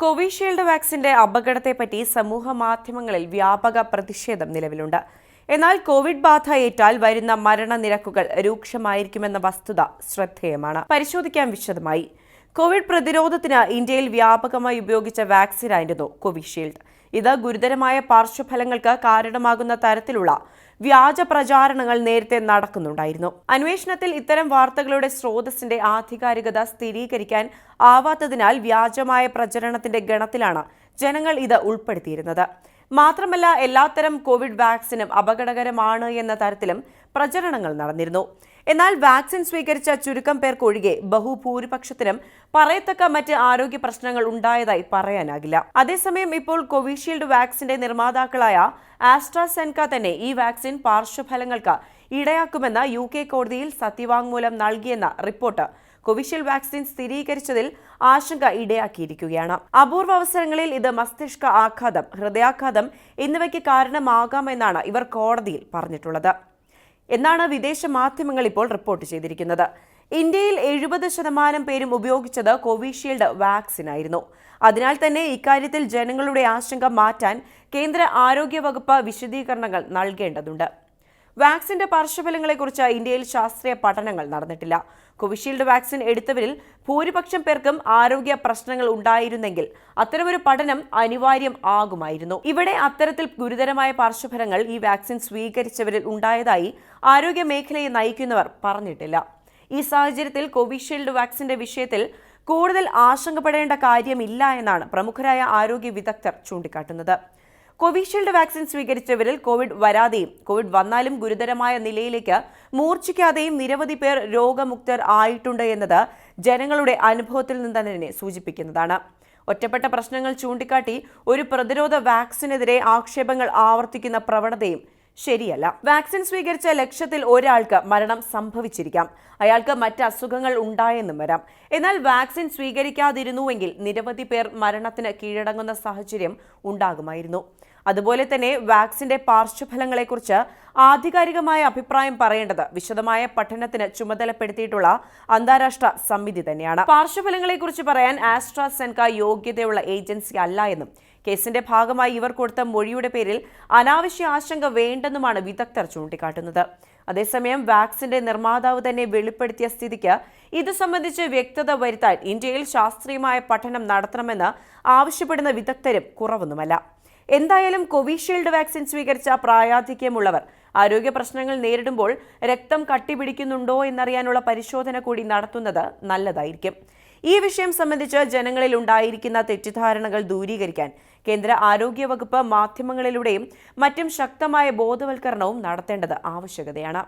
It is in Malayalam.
കോവിഷീൽഡ് വാക്സിന്റെ അപകടത്തെപ്പറ്റി സമൂഹ മാധ്യമങ്ങളിൽ വ്യാപക പ്രതിഷേധം നിലവിലുണ്ട്. എന്നാൽ കോവിഡ് ബാധ ഏറ്റാൽ വരുന്ന മരണനിരക്കുകൾ രൂക്ഷമായിരിക്കുമെന്ന വസ്തുത ശ്രദ്ധേയമാണ്. പരിശോധിക്കാൻ വിശദമായി. കോവിഡ് പ്രതിരോധത്തിന് ഇന്ത്യയിൽ വ്യാപകമായി ഉപയോഗിച്ച വാക്സിനായിരുന്നു കോവിഷീൽഡ്. ഇത് ഗുരുതരമായ പാർശ്വഫലങ്ങൾക്ക് കാരണമാകുന്ന തരത്തിലുള്ള വ്യാജ പ്രചാരണങ്ങൾ നേരത്തെ നടക്കുന്നുണ്ടായിരുന്നു. അന്വേഷണത്തിൽ ഇത്തരം വാർത്തകളുടെ സ്രോതസ്സിന്റെ ആധികാരികത സ്ഥിരീകരിക്കാൻ ആവാത്തതിനാൽ വ്യാജമായ പ്രചരണത്തിന്റെ ഗണത്തിലാണ് ജനങ്ങൾ ഇത് ഉൾപ്പെടുത്തിയിരുന്നത്. മാത്രമല്ല എല്ലാത്തരം കോവിഡ് വാക്സിനും അപകടകരമാണ് എന്ന തരത്തിലും പ്രചരണങ്ങൾ നടന്നിരുന്നു. എന്നാൽ വാക്സിൻ സ്വീകരിച്ച ചുരുക്കം പേർക്കൊഴികെ ബഹുഭൂരിപക്ഷത്തിനും പറയത്തക്ക മറ്റ് ആരോഗ്യ പ്രശ്നങ്ങൾ ഉണ്ടായതായി പറയാനാകില്ല. അതേസമയം ഇപ്പോൾ കോവിഷീൽഡ് വാക്സിന്റെ നിർമ്മാതാക്കളായ ആസ്ട്രാസെൻക തന്നെ ഈ വാക്സിൻ പാർശ്വഫലങ്ങൾക്ക് ഇടയാക്കുമെന്ന് യു കെ കോടതിയിൽ സത്യവാങ്മൂലം നൽകിയെന്ന റിപ്പോർട്ട് കോവിഷീൽഡ് വാക്സിൻ സ്ഥിരീകരിച്ചതിൽ ആശങ്ക ഇടയാക്കിയിരിക്കുകയാണ്. അപൂർവ അവസരങ്ങളിൽ ഇത് മസ്തിഷ്ക ആഘാതം ഹൃദയാഘാതം എന്നിവയ്ക്ക് കാരണമാകാമെന്നാണ് ഇവർ കോടതിയിൽ പറഞ്ഞിട്ടുള്ളത്. എന്നാണ് വിദേശ മാധ്യമങ്ങൾ ഇപ്പോൾ റിപ്പോർട്ട് ചെയ്തിരിക്കുന്നത്. ഇന്ത്യയിൽ എഴുപത് ശതമാനം പേരും ഉപയോഗിച്ചത് കോവിഷീൽഡ് വാക്സിനായിരുന്നു. അതിനാൽ തന്നെ ഇക്കാര്യത്തിൽ ജനങ്ങളുടെ ആശങ്ക മാറ്റാൻ കേന്ദ്ര ആരോഗ്യ വകുപ്പ് വിശദീകരണങ്ങൾ നൽകേണ്ടതുണ്ട്. വാക്സിന്റെ പാർശ്വഫലങ്ങളെക്കുറിച്ച് ഇന്ത്യയിൽ ശാസ്ത്രീയ പഠനങ്ങൾ നടന്നിട്ടില്ല. കോവിഷീൽഡ് വാക്സിൻ എടുത്തവരിൽ ഭൂരിപക്ഷം പേർക്കും ആരോഗ്യ പ്രശ്നങ്ങൾ ഉണ്ടായിരുന്നെങ്കിൽ അത്തരമൊരു പഠനം അനിവാര്യം ആകുമായിരുന്നു. ഇവിടെ അത്തരത്തിൽ ഗുരുതരമായ പാർശ്വഫലങ്ങൾ ഈ വാക്സിൻ സ്വീകരിച്ചവരിൽ ഉണ്ടായതായി ആരോഗ്യ മേഖലയെ നയിക്കുന്നവർ പറഞ്ഞിട്ടില്ല. ഈ സാഹചര്യത്തിൽ കോവിഷീൽഡ് വാക്സിന്റെ വിഷയത്തിൽ കൂടുതൽ ആശങ്കപ്പെടേണ്ട കാര്യമില്ല എന്നാണ് പ്രമുഖരായ ആരോഗ്യ വിദഗ്ധർ ചൂണ്ടിക്കാട്ടുന്നത്. കോവിഷീൽഡ് വാക്സിൻ സ്വീകരിച്ചവരിൽ കോവിഡ് വരാതെയും കോവിഡ് വന്നാലും ഗുരുതരമായ നിലയിലേക്ക് മൂർച്ഛിക്കാതെയും നിരവധി പേർ രോഗമുക്തർ ആയിട്ടുണ്ട് എന്നത് ജനങ്ങളുടെ അനുഭവത്തിൽ നിന്ന് തന്നെ സൂചിപ്പിക്കുന്നതാണ്. ഒറ്റപ്പെട്ട പ്രശ്നങ്ങൾ ചൂണ്ടിക്കാട്ടി ഒരു പ്രതിരോധ വാക്സിനെതിരെ ആക്ഷേപങ്ങൾ ആവർത്തിക്കുന്ന പ്രവണതയും ശരിയല്ല. വാക്സിൻ സ്വീകരിച്ച ലക്ഷത്തിൽ ഒരാൾക്ക് മരണം സംഭവിച്ചിരിക്കാം. അയാൾക്ക് മറ്റ് അസുഖങ്ങൾ ഉണ്ടായെന്നും വരാം. എന്നാൽ വാക്സിൻ സ്വീകരിക്കാതിരുന്നുവെങ്കിൽ നിരവധി പേർ മരണത്തിന് കീഴടങ്ങുന്ന സാഹചര്യം ഉണ്ടാകുമായിരുന്നു. അതുപോലെ തന്നെ വാക്സിന്റെ പാർശ്വഫലങ്ങളെക്കുറിച്ച് ആധികാരികമായ അഭിപ്രായം പറയേണ്ടത് വിശദമായ പഠനത്തിന് ചുമതലപ്പെടുത്തിയിട്ടുള്ള അന്താരാഷ്ട്ര സമിതി തന്നെയാണ്. പാർശ്വഫലങ്ങളെക്കുറിച്ച് പറയാൻ ആസ്ട്രാസെൻക യോഗ്യതയുള്ള ഏജൻസി അല്ല എന്നും കേസിന്റെ ഭാഗമായി ഇവർ കൊടുത്ത മൊഴിയുടെ പേരിൽ അനാവശ്യ ആശങ്ക വേണ്ടെന്നുമാണ് വിദഗ്ധർ ചൂണ്ടിക്കാട്ടുന്നത്. അതേസമയം വാക്സിന്റെ നിർമ്മാതാവ് തന്നെ വെളിപ്പെടുത്തിയ സ്ഥിതിക്ക് ഇത് സംബന്ധിച്ച് വ്യക്തത വരുത്താൻ ഇന്ത്യയിൽ ശാസ്ത്രീയമായ പഠനം നടത്തണമെന്ന് ആവശ്യപ്പെടുന്ന വിദഗ്ധരും കുറവൊന്നുമല്ല. എന്തായാലും കോവിഷീൽഡ് വാക്സിൻ സ്വീകരിച്ച പ്രായാധിക്യമുള്ളവർ ആരോഗ്യ പ്രശ്നങ്ങൾ നേരിടുമ്പോൾ രക്തം കട്ടിപിടിക്കുന്നുണ്ടോ എന്നറിയാനുള്ള പരിശോധന കൂടി നടത്തുന്നത് നല്ലതായിരിക്കും. ഈ വിഷയം സംബന്ധിച്ച് ജനങ്ങളിൽ ഉണ്ടായിരിക്കുന്ന തെറ്റിദ്ധാരണകൾ ദൂരീകരിക്കാൻ കേന്ദ്ര ആരോഗ്യ വകുപ്പ് മാധ്യമങ്ങളിലൂടെയും മറ്റും ശക്തമായ ബോധവൽക്കരണവും നടത്തേണ്ടത് ആവശ്യകതയാണ്.